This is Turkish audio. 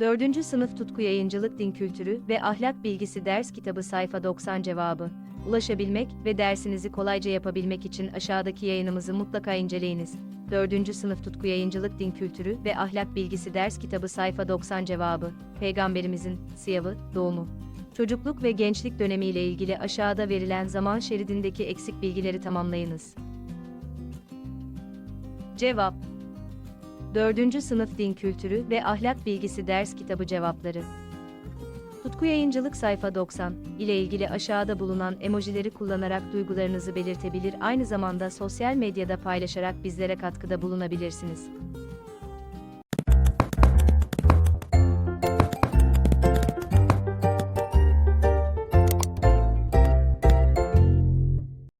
4. Sınıf Tutku Yayıncılık Din Kültürü ve Ahlak Bilgisi Ders Kitabı Sayfa 90 Cevabı Ulaşabilmek ve dersinizi kolayca yapabilmek için aşağıdaki yayınımızı mutlaka inceleyiniz. 4. Sınıf Tutku Yayıncılık Din Kültürü ve Ahlak Bilgisi Ders Kitabı Sayfa 90 Cevabı Peygamberimizin sıyavı, doğumu. Çocukluk ve gençlik dönemiyle ilgili aşağıda verilen zaman şeridindeki eksik bilgileri tamamlayınız. Cevap 4. Sınıf Din Kültürü ve Ahlak Bilgisi Ders Kitabı Cevapları Tutku Yayıncılık sayfa 90 ile ilgili aşağıda bulunan emojileri kullanarak duygularınızı belirtebilir aynı zamanda sosyal medyada paylaşarak bizlere katkıda bulunabilirsiniz.